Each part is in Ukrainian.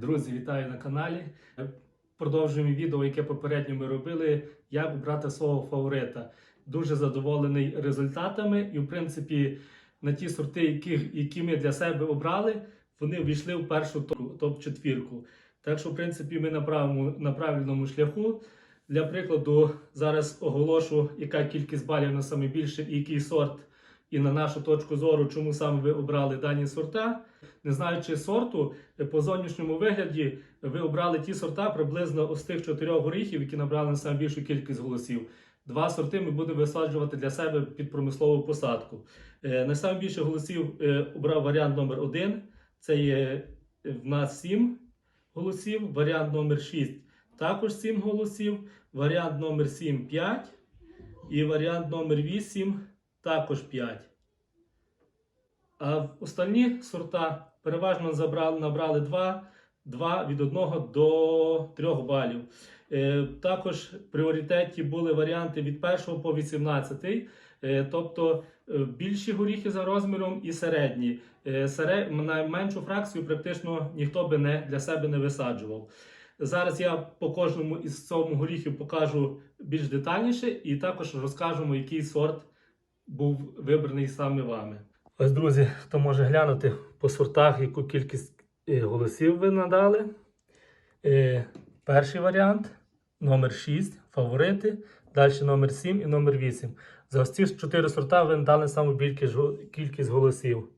Друзі, вітаю на каналі. Продовжуємо відео, яке попередньо ми робили, як обрати свого фаворита. Дуже задоволений результатами, і, в принципі, на ті сорти, які, які ми для себе обрали, вони ввійшли в першу топ- топ-четвірку. Так що, в принципі, ми на, правому, на правильному шляху. Для прикладу, зараз оголошу, яка кількість балів на саме більше і який сорт, і на нашу точку зору, чому саме ви обрали дані сорта. Не знаючи сорту, по зовнішньому вигляді ви обрали ті сорта приблизно з тих чотирьох горіхів, які набрали найбільшу кількість голосів. Два сорти ми будемо висаджувати для себе під промислову посадку. Е, Найбільше голосів е, обрав варіант номер 1 Це є е, в нас 7 голосів. Варіант номер 6 також 7 голосів. Варіант номер 7 5. І варіант номер 8 також 5. А в остальні сорта переважно забрали, набрали 2, 2 від 1 до 3 балів. Е, також пріоритеті були варіанти від 1 по 18, е, тобто е, більші горіхи за розміром і середні. Е, сере... На меншу фракцію практично ніхто би не, для себе не висаджував. Зараз я по кожному із цьому горіхів покажу більш детальніше і також розкажемо, який сорт був вибраний саме вами. Ось, друзі, хто може глянути по сортах, яку кількість е, голосів ви надали. Е, Перший варіант номер 6, фаворити. Далі номер 7 і номер 8. За ось ці чотири сорта ви надали саму кількість, голосів.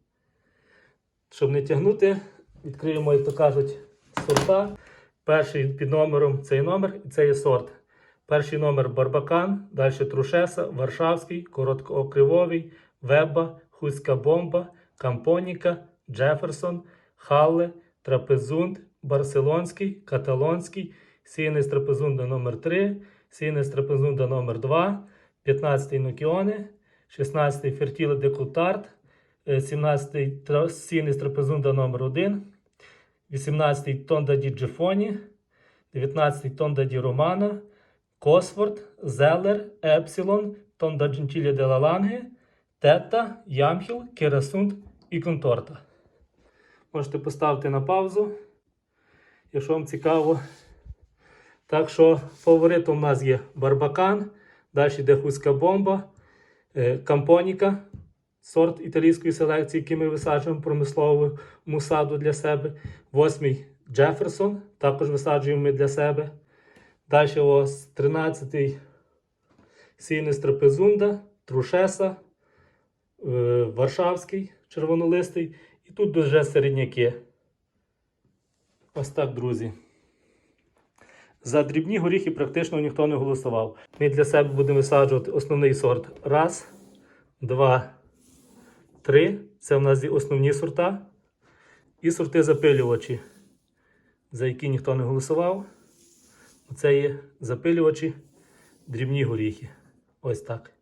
Щоб не тягнути, відкриємо, як то кажуть, сорта. Перший під номером цей номер і це є сорт. Перший номер Барбакан, далі Трушеса, Варшавський, Короткоокривовий, Веба, Хуська бомба, Кампоніка, Джеферсон, Халле, Трапезунд, Барселонський, Каталонський, Сієнес Трапезунда номер 3 Сієнес Трапезунда номер 2 15-й Нокіоне, 16-й Фертіле де Кутарт, 17-й Сієнес Трапезунда номер 1 18-й Тонда ді Джефоні, 19-й Тонда ді Романа, Косфорд, Зелер, Епсилон, Тонда Джентілі де Лаланге, Тета, Ямхіл, Керасунд і Конторта. Можете поставити на паузу, якщо вам цікаво. Так що фаворитом у нас є Барбакан, далі йде Хуська бомба, е, Кампоніка, сорт італійської селекції, який ми висаджуємо промислову саду для себе. Восьмий Джеферсон, також висаджуємо ми для себе. Далі ось 13-й Сінес Трапезунда, Трушеса, Варшавський, червонолистий. І тут вже середняки. Ось так, друзі. За дрібні горіхи практично ніхто не голосував. Ми для себе будемо висаджувати основний сорт. Раз, два, три. Це в нас основні сорта. І сорти запилювачі, за які ніхто не голосував. Оце є запилювачі, дрібні горіхи. Ось так.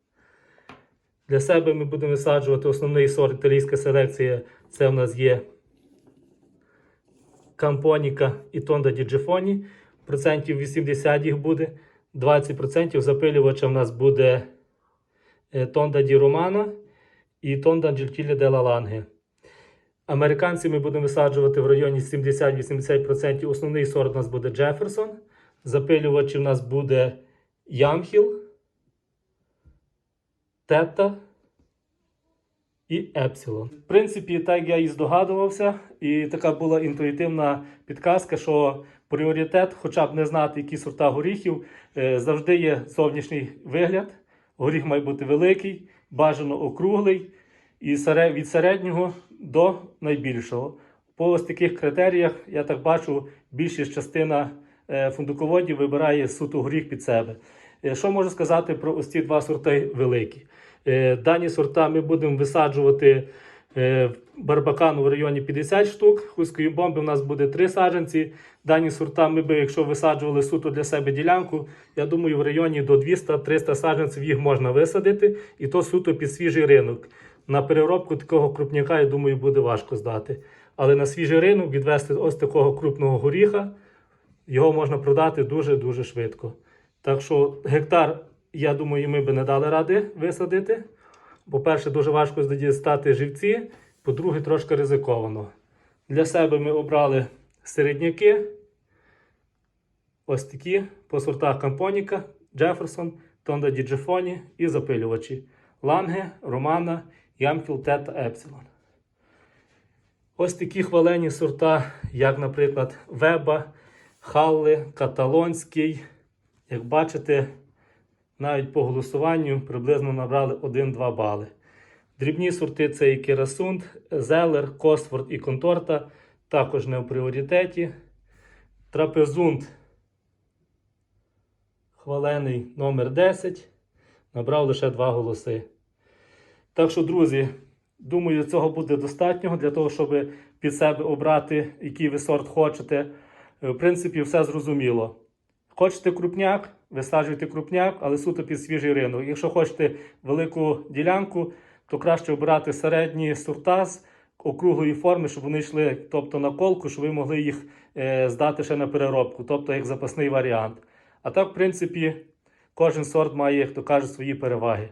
Для себе ми будемо висаджувати основний сорт італійська селекція. Це в нас є Кампоніка і Тонда Діджефоні. Процентів 80 їх буде. 20% запилювача в нас буде Тонда Ді Романа і Тонда Джельтілі де Лаланге. Американці ми будемо висаджувати в районі 70-80%. Основний сорт у нас буде Джеферсон. Запилювачі у нас буде Ямхіл, Тета і Епсилон. В принципі, так я і здогадувався, і така була інтуїтивна підказка, що пріоритет, хоча б не знати, які сорта горіхів, е, завжди є зовнішній вигляд. Горіх має бути великий, бажано округлий, і від середнього до найбільшого. По ось таких критеріях, я так бачу, більшість частина е, фундуководів вибирає суто горіх під себе. Е, Що можу сказати про ось ці два сорти великі? Е, Дані сорта ми будемо висаджувати е, барбакану в районі 50 штук. Хуської бомби у нас буде 3 саджанці. Дані сорта ми би, якщо висаджували суто для себе ділянку, я думаю, в районі до 200-300 саджанців їх можна висадити, і то суто під свіжий ринок. На переробку такого крупняка, я думаю, буде важко здати. Але на свіжий ринок відвести ось такого крупного горіха, його можна продати дуже-дуже швидко. Так що гектар, я думаю, ми би не дали ради висадити. По-перше, дуже важко дістати живці, по-друге, трошки ризиковано. Для себе ми обрали середняки. Ось такі по сортах Кампоніка, Джеферсон, Тонда Діджефоні і запилювачі. Ланге, Романа, Ямкіл, Тета, Епсилон. Ось такі хвалені сорта, як, наприклад, Веба, Халли, Каталонський. Як бачите, навіть по голосуванню приблизно набрали 1-2 бали. Дрібні сорти це і Керасунд, Зелер, Косфорд і Конторта, також не в пріоритеті. Трапезунд хвалений номер 10 набрав лише 2 голоси. Так що, друзі, думаю, цього буде достатньо для того, щоб під себе обрати, який ви сорт хочете. В принципі, все зрозуміло. Хочете крупняк, висаджуйте крупняк, але суто під свіжий ринок. Якщо хочете велику ділянку, то краще обирати середні сорта з округлої форми, щоб вони йшли тобто, на колку, щоб ви могли їх е, здати ще на переробку, тобто як запасний варіант. А так, в принципі, кожен сорт має, як то кажуть, свої переваги.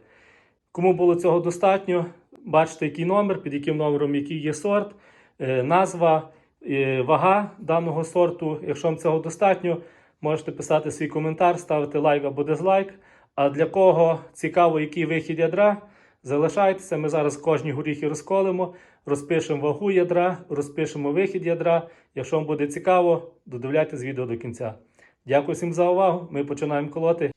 Кому було цього достатньо, бачите, який номер, під яким номером який є сорт, е, назва, е, вага даного сорту. Якщо вам цього достатньо, можете писати свій коментар, ставити лайк або дизлайк. А для кого цікаво, який вихід ядра, залишайтеся. Ми зараз кожні горіхи розколимо, розпишемо вагу ядра, розпишемо вихід ядра. Якщо вам буде цікаво, додивляйтесь відео до кінця. Дякую всім за увагу. Ми починаємо колоти.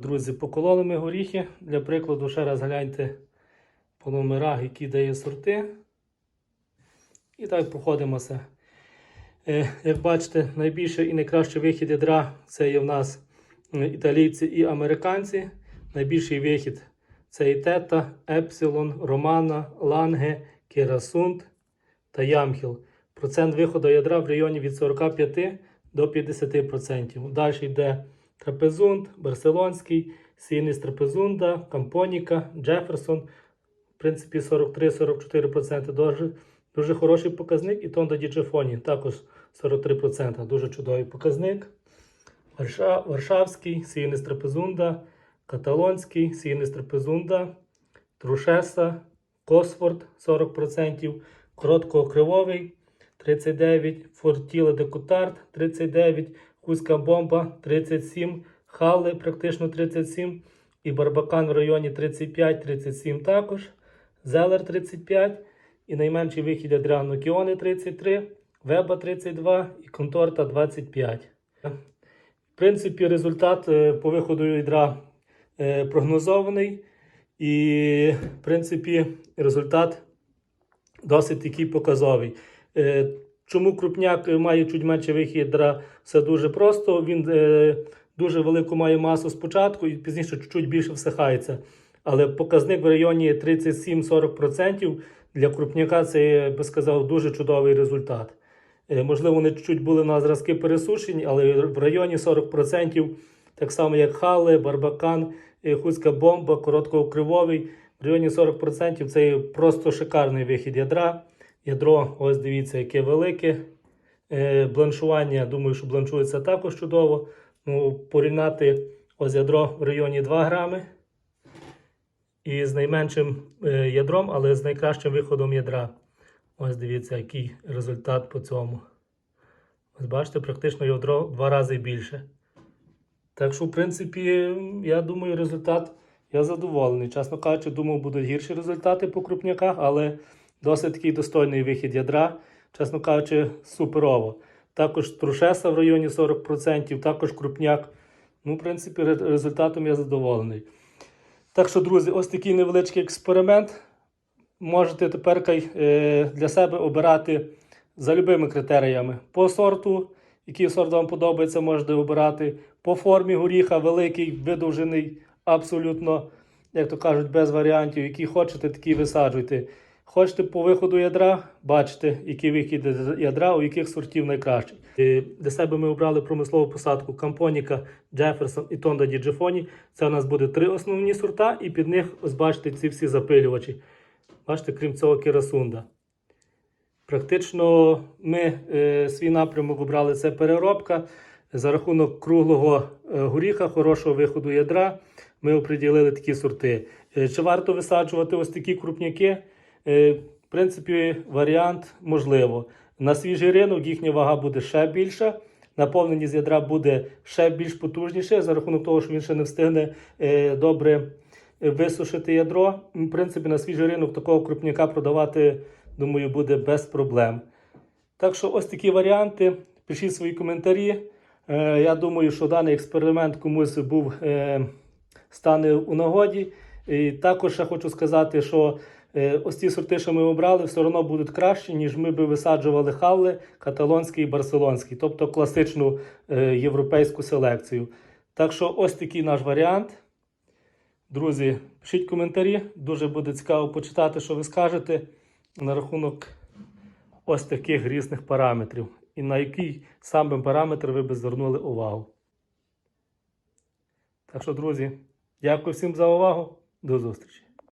Друзі, покололи ми горіхи. Для прикладу, ще раз гляньте по номерах, які дає сорти. І так проходимося. Е, Як бачите, найбільший і найкращий вихід ядра це є в нас е, італійці і американці. Найбільший вихід Це і тета, епсилон, романа, ланге, керасунд та ямхіл. Процент виходу ядра в районі від 45 до 50%. Далі йде трапезунд, барселонський, сініс трапезунда, кампоніка, Джеферсон. В принципі, 43-44%. Дуже, дуже хороший показник. І Тонда Діджефоні також 43%. Дуже чудовий показник. Варша, Варшавський, сініс трапезунда, каталонський, сініс трапезунда, Трушеса, Косфорд 40%, короткокривовий 39, Фортіле де Кутард 39, Хуська бомба 37, Халли практично 37 і Барбакан в районі 35-37 також, Зелер 35 і найменший вихід Адріано Кіони 33, Веба 32 і Конторта 25. В принципі, результат е, по виходу ядра е, прогнозований. І, в принципі, результат досить такий показовий. Е, Чому крупняк має чуть менше вихід ядра? Все дуже просто. Він е, дуже велику має масу спочатку і пізніше чуть більше всихається. Але показник в районі 37-40% для крупняка це, я би сказав, дуже чудовий результат. Е, Можливо, вони чуть були на зразки пересушені, але в районі 40%, так само як Хали, Барбакан, е, Хуцька бомба, короткокривовий, в районі 40% це просто шикарний вихід ядра. Ядро, ось дивіться, яке велике. Е, Бланшування, думаю, що бланшується також чудово. Ну, порівняти ось ядро в районі 2 грами. І з найменшим е, ядром, але з найкращим виходом ядра. Ось дивіться, який результат по цьому. Ось бачите, практично ядро в два рази більше. Так що, в принципі, я думаю, результат я задоволений. Чесно кажучи, думав, будуть гірші результати по крупняках, але досить такий достойний вихід ядра. Чесно кажучи, суперово. Також трушеса в районі 40%, також крупняк. Ну, в принципі, результатом я задоволений. Так що, друзі, ось такий невеличкий експеримент. Можете тепер е, для себе обирати за любими критеріями. По сорту, який сорт вам подобається, можете обирати. По формі горіха великий, видовжений, абсолютно, як то кажуть, без варіантів. Який хочете, такий висаджуйте. Хочете по виходу ядра, бачите, який вихід з ядра, у яких сортів найкращий. Е, Для себе ми обрали промислову посадку Кампоніка, Джеферсон і Тонда Діджефоні. Це у нас буде три основні сорта, і під них, ось бачите, ці всі запилювачі. Бачите, крім цього, керасунда. Практично ми е, свій напрямок обрали це переробка. За рахунок круглого е, горіха, хорошого виходу ядра, ми оприділили такі сорти. Е, чи варто висаджувати ось такі крупняки? Е, в принципі, варіант можливо. На свіжий ринок їхня вага буде ще більша. Наповнення з ядра буде ще більш потужніше за рахунок того, що він ще не встигне е, добре е, висушити ядро. В принципі, на свіжий ринок такого крупняка продавати, думаю, буде без проблем. Так що ось такі варіанти. Пишіть свої коментарі. Я думаю, що даний експеримент комусь був стане у нагоді. І також я хочу сказати, що ось ті сорти, що ми обрали, все одно будуть кращі, ніж ми би висаджували халли, каталонський і барселонський, тобто класичну е, європейську селекцію. Так що ось такий наш варіант. Друзі, пишіть коментарі. Дуже буде цікаво почитати, що ви скажете на рахунок ось таких різних параметрів. І на який саме параметр ви б звернули увагу. Так що, друзі, дякую всім за увагу. До зустрічі!